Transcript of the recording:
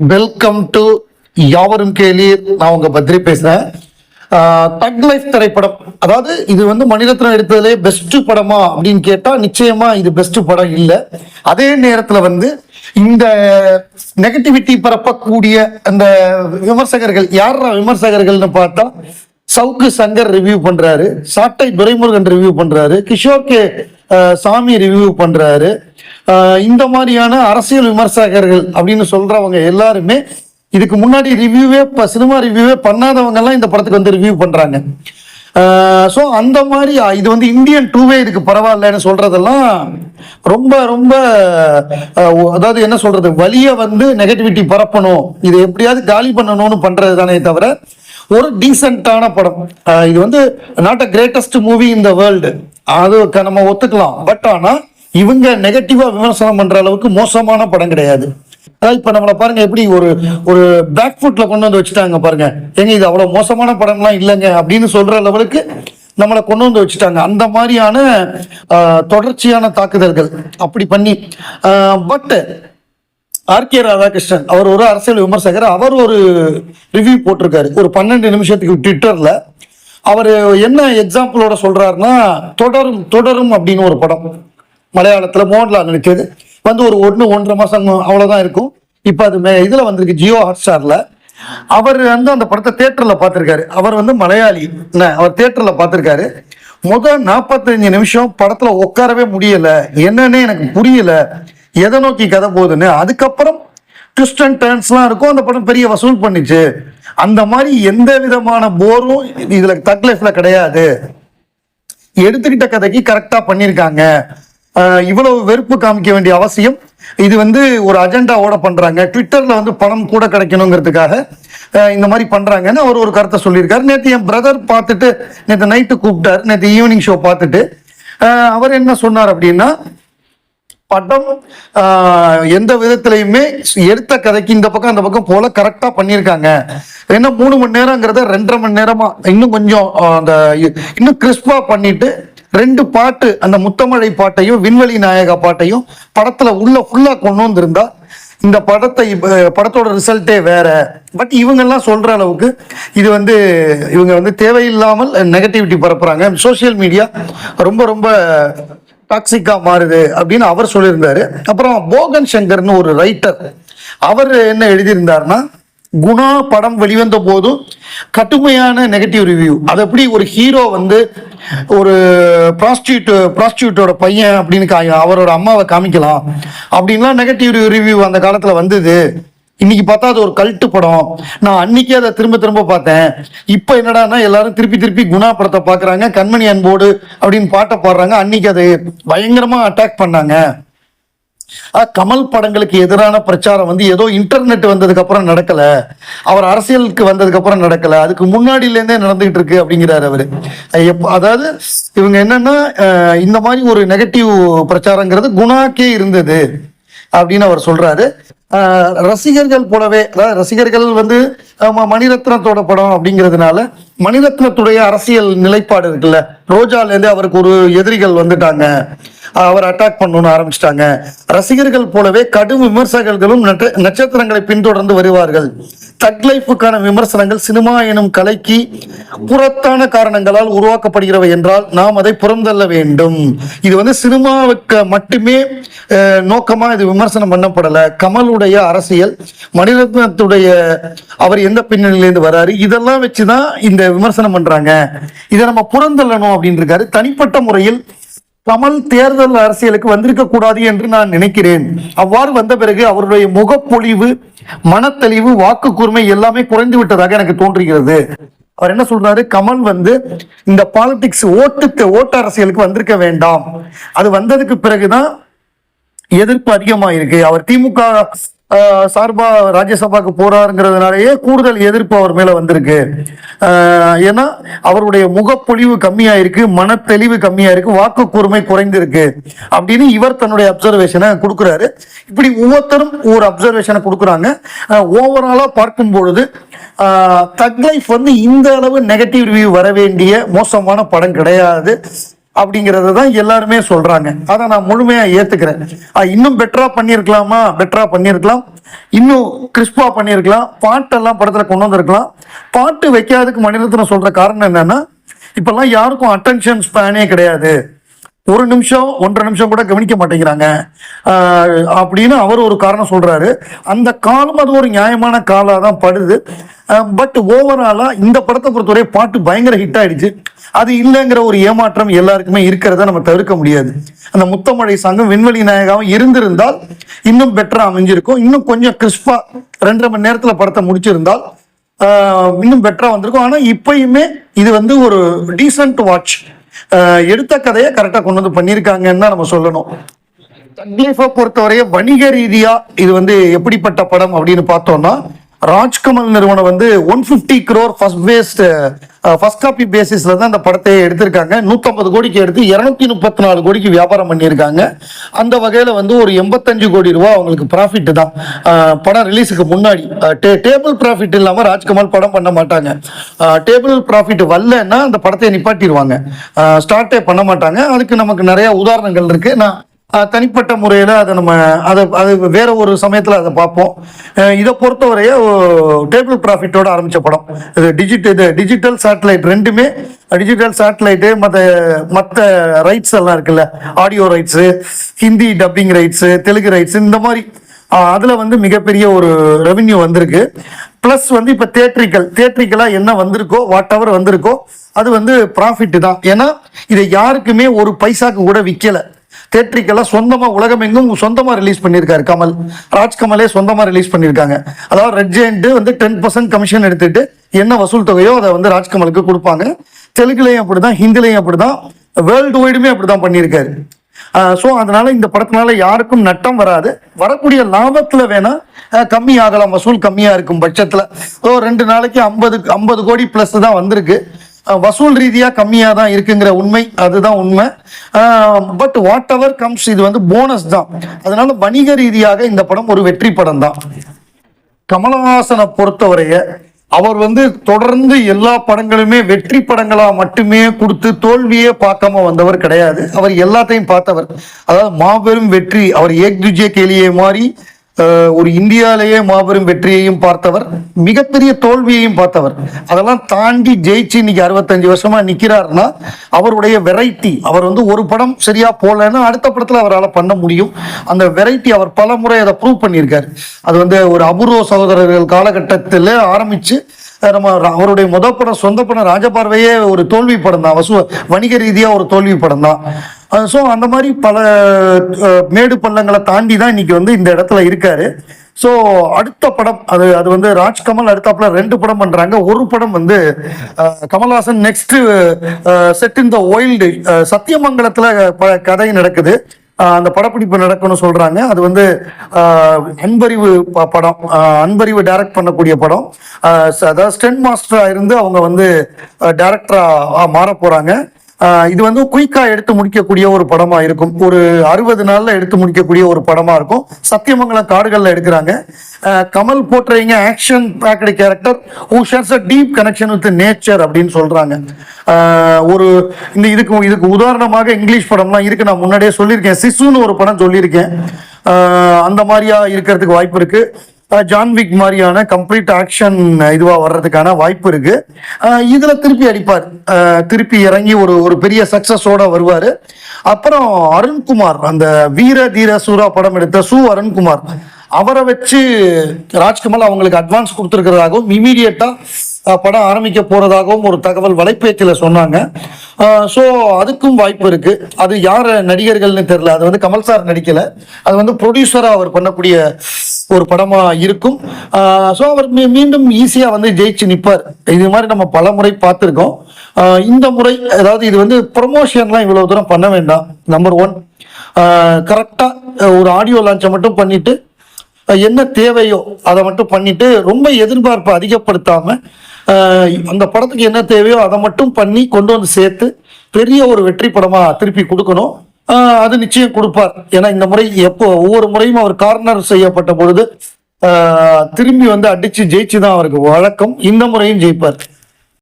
Welcome to யாவரும் கேளீர் நான் உங்க பத்ரி பேசுறேன். தக் லைஃப் திரைப்படம். அதாவது இது வந்து மணிரத்னம் எடுத்ததுலே பெஸ்ட் படமா அப்படின்னு கேட்டா நிச்சயமா இது பெஸ்ட் படம் இல்லை. அதே நேரத்துல வந்து இந்த நெகட்டிவிட்டி பரப்பக்கூடிய அந்த விமர்சகர்கள் யாரா விமர்சகர்கள்னு பார்த்தா சவுக்கு சங்கர் ரிவ்யூ பண்றாரு சாட்டை துரைமுருகன் ரிவ்யூ பண்றாரு கிஷோர் கே சாமி ரிவ்யூ பண்ணுறாரு இந்த மாதிரியான அரசியல் விமர்சகர்கள் அப்படின்னு சொல்கிறவங்க எல்லாருமே இதுக்கு முன்னாடி ரிவ்யூவே இப்போ சினிமா ரிவ்யூவே பண்ணாதவங்க எல்லாம் இந்த படத்துக்கு வந்து ரிவ்யூ பண்ணுறாங்க ஸோ அந்த மாதிரி இது வந்து இந்தியன் டூவே இதுக்கு பரவாயில்லன்னு சொல்கிறதெல்லாம் ரொம்ப ரொம்ப அதாவது என்ன சொல்கிறது வழியை வந்து நெகட்டிவிட்டி பரப்பணும். இதை எப்படியாவது காலி பண்ணணும்னு பண்ணுறது தானே தவிர ஒரு டீசெண்டான படம். இது வந்து not a greatest movie in the world அது நம்ம ஒத்துக்கலாம். பட் ஆனா இவங்க நெகட்டிவா விமர்சனம் பண்ற அளவுக்கு மோசமான படம் கிடையாது. அதாவது இப்ப நம்மள பாருங்க எப்படி ஒரு ஒரு பேக் ஃபுட்ல கொண்டு வந்து வச்சுட்டாங்க பாருங்க. ஏங்க இது அவ்வளவு மோசமான படம்லாம் இல்லைங்க அப்படின்னு சொல்ற அளவுக்கு நம்மளை கொண்டு வந்து வச்சுட்டாங்க. அந்த மாதிரியான தொடர்ச்சியான தாக்குதல்கள் அப்படி பண்ணி பட் ஆர்கே ராதாகிருஷ்ணன் அவர் ஒரு அரசியல் விமர்சகர். அவர் ஒரு ரிவ்யூ போட்டிருக்காரு. ஒரு பன்னெண்டு நிமிஷத்துக்கு ட்விட்டர்ல அவர் என்ன எக்ஸாம்பிளோட சொல்றாருன்னா தொடரும் தொடரும் அப்படின்னு ஒரு படம். மலையாளத்தில் மோகன்லால் நடிச்சது. வந்து ஒரு ஒன்று ஒன்றரை மாதம் அவ்வளோதான் இருக்கும். இப்போ அது மே- இதில் வந்திருக்கு ஜியோ ஹாட்ஸ்டாரில். அவர் வந்து அந்த படத்தை தேட்டரில் பார்த்துருக்காரு. அவர் வந்து மலையாளி. என்ன, அவர் தேட்டரில் பார்த்துருக்காரு. முதல் நாற்பத்தஞ்சு நிமிஷம் படத்தில் உட்காரவே முடியலை. என்னன்னே எனக்கு புரியல. எதை நோக்கி கதை போகுதுன்னு. அதுக்கப்புறம் ட்விஸ்ட் அண்ட் டர்ன்ஸ்லாம் இருக்கும். அந்த படம் பெரிய வசூல் பண்ணிச்சு. அந்த மாதிரி எந்த விதமான போரும் இதில் தக் லைஃப்பில் கிடையாது. எடுத்துக்கிட்ட கதைக்கு கரெக்டாக பண்ணியிருக்காங்க. இவ்வளவு வெறுப்பு காமிக்க வேண்டிய அவசியம். இது வந்து ஒரு அஜெண்டாவோட பண்றாங்க. ட்விட்டர்ல வந்து பணம் கூட கிடைக்கணுங்கிறதுக்காக இந்த மாதிரி பண்றாங்கன்னு அவர் ஒரு கருத்தை சொல்லியிருக்காரு. நேற்று என் பிரதர் பார்த்துட்டு நேற்று நைட்டு கூப்பிட்டார். நேற்று ஈவினிங் ஷோ பார்த்துட்டு அவர் என்ன சொன்னார் அப்படின்னா படம் எந்த விதத்திலையுமே எடுத்த கதைக்கு இந்த பக்கம் அந்த பக்கம் போல கரெக்டா பண்ணியிருக்காங்க. ஏன்னா மூணு மணி நேரங்கிறத ரெண்டரை மணி நேரமா இன்னும் கொஞ்சம் அந்த இன்னும் கிறிஸ்பா பண்ணிட்டு ரெண்டு பாட்டு அந்த முத்தமழை பாட்டையும் விண்வெளி நாயகா பாட்டையும் படத்துல உள்ள ஃபுல்லா கொண்டு வந்திருந்தா இந்த படத்தை படத்தோட ரிசல்ட்டே வேற. பட் இவங்கெல்லாம் சொல்ற அளவுக்கு இது வந்து இவங்க வந்து தேவையில்லாமல் நெகட்டிவிட்டி பரப்புறாங்க. சோஷியல் மீடியா ரொம்ப ரொம்ப டாக்ஸிக்காக மாறுது அப்படின்னு அவர் சொல்லியிருந்தாரு. அப்புறம் போகன் சங்கர்னு ஒரு ரைட்டர் அவர் என்ன எழுதியிருந்தாருன்னா குணா படம் வெளிவந்த போதும் கடுமையான நெகட்டிவ் ரிவ்யூ அது எப்படி ஒரு ஹீரோ வந்து ஒரு ப்ராஸ்டியூட் ப்ராஸ்டியூட்டோட பையன் அப்படின்னு அவரோட அம்மாவை காமிக்கலாம் அப்படின்லாம் நெகட்டிவ் ரிவ்யூ அந்த காலத்தில் வந்தது. இன்னைக்கு பார்த்தா அது ஒரு கல்ட்டு படம். நான் அன்னைக்கே அதை திரும்ப திரும்ப பார்த்தேன். இப்போ என்னடான்னா எல்லாரும் திருப்பி திருப்பி குணா படத்தை பார்க்குறாங்க கண்மணி அன்போடு அப்படின்னு பாட்டை பாடுறாங்க. அன்னைக்கு அது பயங்கரமா அட்டாக் பண்ணாங்க. கமல் படங்களுக்கு எதிரான பிரச்சாரம் வந்து ஏதோ இன்டர்நெட் வந்ததுக்கு அப்புறம் நடக்கல. அவர் அரசியலுக்கு வந்ததுக்கு அப்புறம் நடக்கல. அதுக்கு முன்னாடில இருந்தே நடந்துகிட்டு இருக்கு அப்படிங்கிறாரு அவரு. அதாவது இவங்க என்னன்னா இந்த மாதிரி ஒரு நெகட்டிவ் பிரச்சாரங்கிறது குணாக்கே இருந்தது. அப்படின்னு அவர் சொல்றாரு. ரசிகர்கள் போலவே அதாவது ரசிகர்கள் வந்து மணிரத்னத்தோட படம் அப்படிங்கிறதுனால மணிரத்னத்துடைய அரசியல் நிலைப்பாடு இருக்குல்ல. ரோஜாலேருந்து அவருக்கு ஒரு எதிரிகள் வந்துட்டாங்க. அவர் அட்டாக் பண்ணணும்னு ஆரம்பிச்சிட்டாங்க. ரசிகர்கள் போலவே கடும் விமர்சகர்களும் நட்சத்திரங்களை பின்தொடர்ந்து வருவார்கள். தக் லைஃபுக்கான விமர்சனங்கள் சினிமா எனும் கலைக்கு புறத்தான காரணங்களால் உருவாக்கப்படுகிறவை என்றால் நாம் அதை புறந்தள்ள வேண்டும். இது வந்து சினிமாவுக்கு மட்டுமே அஹ், நோக்கமா இது விமர்சனம் பண்ணப்படல. கமலுடைய அரசியல் மணிரத்னத்துடைய அவர் எந்த பின்னணியிலேருந்து வராரு இதெல்லாம் வச்சுதான் இந்த விமர்சனம் பண்றாங்க. இதை நம்ம புறந்தள்ளணும் அப்படின்னு இருக்காரு. தனிப்பட்ட முறையில் கமல் தேர்தல் அரசியலுக்கு வந்திருக்க கூடாது என்று நான் நினைக்கிறேன். அவ்வாறு வந்த பிறகு அவருடைய முகப்பொழிவு மனத்தெளிவு வாக்கு கூர்மை எல்லாமே குறைந்து விட்டதாக எனக்கு தோன்றுகிறது. அவர் என்ன சொல்றாரு? கமல் வந்து இந்த பாலிடிக்ஸ் ஓட்டு ஓட்டு அரசியலுக்கு வந்திருக்க வேண்டாம். அது வந்ததுக்கு பிறகுதான் எதிர்ப்பு அதிகமாயிருக்கு. அவர் திமுக சார்பா ராஜ்யசபாக்கு போறாருங்கிறதுனாலயே கூடுதல் எதிர்ப்பு அவர் மேல வந்திருக்கு. ஏன்னா அவருடைய முகப்பொழிவு கம்மியா இருக்கு மனத்தெளிவு கம்மியா இருக்கு வாக்கு கூர்மை குறைந்திருக்கு அப்படின்னு இவர் தன்னுடைய அப்சர்வேஷனை கொடுக்குறாரு. இப்படி ஒவ்வொருத்தரும் ஒவ்வொரு அப்சர்வேஷனை கொடுக்குறாங்க. ஓவராலா பார்க்கும் பொழுது தக் லைஃப் வந்து இந்த அளவு நெகட்டிவ் ரிவ்யூ வர வேண்டிய மோசமான படம் கிடையாது. அப்படிங்கிறத தான் எல்லாருமே சொல்றாங்க. அதை நான் முழுமையா ஏத்துக்கிறேன். இன்னும் பெட்டரா பண்ணியிருக்கலாமா? பெட்டரா பண்ணியிருக்கலாம். இன்னும் கிறிஸ்பா பண்ணியிருக்கலாம். பாட்டெல்லாம் படத்துல கொண்டு வந்திருக்கலாம். பாட்டு வைக்காததுக்கு மணிரத்னம் சொல்ற காரணம் என்னன்னா இப்பெல்லாம் யாருக்கும் அட்டென்ஷன் ஸ்பேனே கிடையாது. ஒரு நிமிஷம் ஒன்றரை நிமிஷம் கூட கவனிக்க மாட்டேங்கிறாங்க. அப்படின்னு அவர் ஒரு காரணம் சொல்றாரு. அந்த காலம் அது ஒரு நியாயமான காலாக தான் படுது பட் ஓவராலாக இந்த படத்தை பொறுத்தவரை பாட்டு பயங்கர ஹிட் ஆயிடுச்சு. அது இல்லைங்கிற ஒரு ஏமாற்றம் எல்லாருக்குமே இருக்கிறத நம்ம தவிர்க்க முடியாது. அந்த முத்தமழை சங்கம் விண்வெளி நாயகாவும் இருந்திருந்தால் இன்னும் பெட்டராக அமைஞ்சிருக்கும். இன்னும் கொஞ்சம் கிறிஸ்பா ரெண்டரை மணி நேரத்தில் படத்தை முடிச்சிருந்தால் இன்னும் பெட்டராக வந்திருக்கும். ஆனால் இப்பயுமே இது வந்து ஒரு டீசன்ட் வாட்ச் எடுத்த கதையை கரெக்டா கொண்டு வந்து பண்ணியிருக்காங்கன்னு தான் நம்ம சொல்லணும். தக்லீஃபை பொறுத்தவரைய வணிக ரீதியா இது வந்து எப்படிப்பட்ட படம் அப்படின்னு பார்த்தோம்னா ராஜ்கமல் நிறுவனம் வந்து one fifty crore first paste first copy பேசிஸ்ல தான் அந்த படத்தை எடுத்திருக்காங்க. 150 கோடிக்கு எடுத்து இரநூத்தி முப்பத்தி நாலு கோடிக்கு வியாபாரம் பண்ணியிருக்காங்க. அந்த வகையில் வந்து ஒரு எண்பத்தஞ்சு கோடி ரூபா அவங்களுக்கு ப்ராஃபிட் தான். படம் ரிலீஸுக்கு முன்னாடி. டேபிள் ப்ராஃபிட் இல்லாமல் ராஜ்கமல் படம் பண்ண மாட்டாங்க. டேபிள் ப்ராஃபிட் வரலன்னா அந்த படத்தை நிப்பாட்டிடுவாங்க ஸ்டார்ட்டே பண்ண மாட்டாங்க. அதுக்கு நமக்கு நிறைய உதாரணங்கள் இருக்கு. நான் தனிப்பட்ட முறையில் அதை நம்ம அதை அது வேற ஒரு சமயத்தில் அதை பார்ப்போம். இதை பொறுத்தவரைய டேபிள் ப்ராஃபிட்டோட ஆரம்பித்த படம். இது டிஜிட்டல் இது டிஜிட்டல் சேட்டலைட் ரெண்டுமே டிஜிட்டல் சேட்டலைட்டு மற்ற மற்ற ரைட்ஸ் எல்லாம் இருக்குல்ல. Audio rights Hindi dubbing rights Telugu rights இந்த மாதிரி. அதில் வந்து மிகப்பெரிய ஒரு ரெவென்யூ வந்திருக்கு. ப்ளஸ் வந்து இப்போ தேட்ரிக்கல் தேட்ரிக்கலாக என்ன வந்திருக்கோ வாட் எவர் வந்திருக்கோ அது வந்து ப்ராஃபிட் தான். ஏன்னா இதை யாருக்குமே ஒரு பைசாக்கு கூட விற்கலை தேட்ரிக்கெல்லாம் சொந்தமாக உலகமெங்கும் சொந்தமாக ரிலீஸ் பண்ணியிருக்காரு கமல். ராஜ்கமலே சொந்தமாக ரிலீஸ் பண்ணியிருக்காங்க. அதாவது ரெட் ஜெயண்ட்டு வந்து டென் பர்சன்ட் கமிஷன் எடுத்துட்டு என்ன வசூல் தொகையோ அதை வந்து ராஜ்கமலுக்கு கொடுப்பாங்க. தெலுங்குலையும் அப்படிதான் ஹிந்திலையும் அப்படி தான் வேர்ல்டு வைடுமே அப்படிதான் பண்ணியிருக்காரு. ஸோ அதனால இந்த படத்தினால யாருக்கும் நட்டம் வராது. வரக்கூடிய லாபத்தில் வேணா கம்மி ஆகலாம் வசூல் கம்மியாக இருக்கும் பட்சத்தில். ஸோ ரெண்டு நாளைக்கு ஐம்பது ஐம்பது கோடி ப்ளஸ் தான் வந்திருக்கு. வசூல் ரீதியா கம்மியாக தான் இருக்குங்கிற உண்மை அதுதான் உண்மை. பட் வாட் எவர் கம்ஸ் இது வந்து போனஸ் தான். அதனால வணிக ரீதியாக இந்த படம் ஒரு வெற்றி படம் தான். கமலஹாசனை பொறுத்தவரைய அவர் வந்து தொடர்ந்து எல்லா படங்களுமே வெற்றி படங்களா மட்டுமே கொடுத்து தோல்வியே பார்க்காம வந்தவர் கிடையாது. அவர் எல்லாத்தையும் பார்த்தவர். அதாவது மாபெரும் வெற்றி அவர் ஏக் துஜே கேலியே மாதிரி ஒரு இந்தியாலேயே மாபெரும் வெற்றியையும் பார்த்தவர் மிகப்பெரிய தோல்வியையும் பார்த்தவர். அதெல்லாம் தாண்டி ஜெயிச்சு இன்னைக்கு அறுபத்தஞ்சு வருஷமா நிற்கிறாருன்னா அவருடைய வெரைட்டி அவர் வந்து ஒரு படம் சரியா போகலன்னா அடுத்த படத்தில் அவரால் பண்ண முடியும். அந்த வெரைட்டி அவர் பல முறை அதை ப்ரூவ் பண்ணியிருக்காரு. அது வந்து ஒரு அபூர்வ சகோதரர்கள் காலகட்டத்தில் ஆரம்பித்து நம்ம அவருடைய முத படம் சொந்த படம் ராஜபார்வையே ஒரு தோல்வி படம் தான் வசூ வணிக ரீதியாக ஒரு தோல்வி படம் தான் ஸோ அந்த மாதிரி பல மேடு பள்ளங்களை தாண்டி தான் இன்னைக்கு வந்து இந்த இடத்துல இருக்காரு. ஸோ அடுத்த படம் அது அது வந்து ராஜ்கமல் அடுத்தாப்புல ரெண்டு படம் பண்ணுறாங்க ஒரு படம் வந்து Kamal Haasan next set in the wild சத்தியமங்கலத்தில் ப- கதை நடக்குது. அந்த படப்பிடிப்பு நடக்கும்னு சொல்கிறாங்க அது வந்து அன்பறிவு ப- படம். அன்பறிவு டைரக்ட் பண்ணக்கூடிய படம். அதாவது ஸ்டென் மாஸ்டராக இருந்து அவங்க வந்து டைரக்டரா மாற போகிறாங்க இது வந்து குயிக்கா எடுத்து முடிக்கக்கூடிய ஒரு படமா இருக்கும். ஒரு அறுபது நாள்ல எடுத்து முடிக்கக்கூடிய ஒரு படமா இருக்கும். சத்தியமங்கலம் காடுகள்ல எடுக்கிறாங்க. Kamal போட்டுறீங்க action packed character who shares a deep connection with nature அப்படின்னு சொல்றாங்க. ஒரு இந்த இதுக்கு இதுக்கு உதாரணமாக இங்கிலீஷ் படம்லாம் இருக்கு. நான் முன்னாடியே சொல்லியிருக்கேன். சிசுன்னு ஒரு படம் சொல்லியிருக்கேன். அந்த மாதிரியா இருக்கிறதுக்கு வாய்ப்பு இருக்கு. ஜான்விக் மாதிரியான கம்ப்ளீட் ஆக்ஷன் இதுவாக வர்றதுக்கான வாய்ப்பு இருக்கு. இதில் திருப்பி அடிப்பார். திருப்பி இறங்கி ஒரு ஒரு பெரிய சக்ஸஸோட வருவார். அப்புறம் அருண்குமார் அந்த வீர தீர சூரா படம் எடுத்த சு அருண்குமார் அவரை வச்சு ராஜ்கமல் அவங்களுக்கு அட்வான்ஸ் கொடுத்துருக்கிறதாகவும் இமீடியட்டாக படம் ஆரம்பிக்க போறதாகவும் ஒரு தகவல் வலைப்பேச்சில் சொன்னாங்க. ஸோ அதுக்கும் வாய்ப்பு இருக்கு. அது யார் நடிகர்கள்னு தெரியல. அது வந்து கமல் சார் நடிக்கல. அது வந்து ப்ரொடியூசரா அவர் பண்ணக்கூடிய ஒரு படமா இருக்கும். ஸோ அவர் மீ- மீண்டும் ஈஸியா வந்து ஜெயிச்சு நிற்பார் இது மாதிரி நம்ம பல முறை பார்த்துருக்கோம். இந்த முறை அதாவது இது வந்து ப்ரொமோஷன்லாம் இவ்வளவு தூரம் பண்ண வேண்டாம். நம்பர் ஒன் கரெக்டாக ஒரு ஆடியோ லான்ச்சை மட்டும் பண்ணிட்டு என்ன தேவையோ அதை மட்டும் பண்ணிட்டு ரொம்ப எதிர்பார்ப்பை அதிகப்படுத்தாம அந்த படத்துக்கு என்ன தேவையோ அதை மட்டும் பண்ணி கொண்டு வந்து சேர்த்து பெரிய ஒரு வெற்றி படமா திருப்பி கொடுக்கணும். அது நிச்சயம் கொடுப்பார். ஏன்னா இந்த முறை எப்போ ஒவ்வொரு முறையும் அவர் கார்னர் செய்யப்பட்ட பொழுது திரும்பி வந்து அடிச்சு ஜெயிச்சு தான் அவருக்கு வழக்கம். இந்த முறையும் ஜெயிப்பார்.